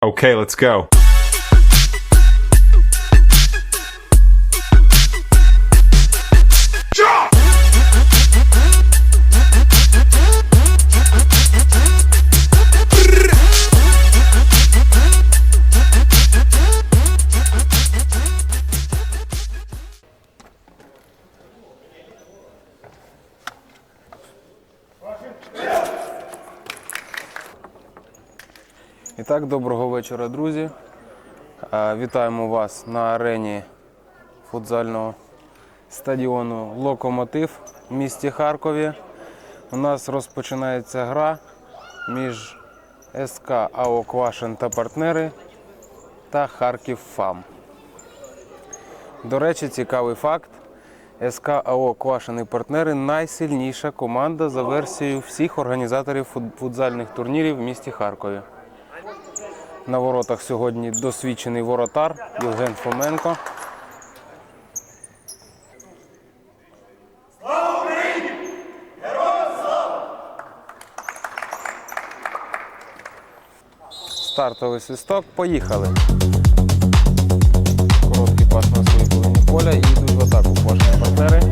Okay, let's go. І так, доброго вечора, друзі. Е, Вітаємо вас на арені футзального стадіону Локомотив в місті Харкові. У нас розпочинається гра між СК АО Квашин та партнери та Харків ФАМ. До речі, цікавий факт. СК АО Квашин партнери найсильніша команда за версією всіх організаторів футзальних турнірів в місті Харкові. На воротах сьогодні досвідчений воротар Євген Фоменко. Стартовий свисток. Поїхали. Короткий пас на своїй половині поля і йдуть в атаку кожні партнери.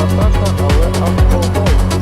Tata, ale alkohol.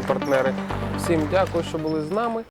Партнери. Всім дякую, що були з нами.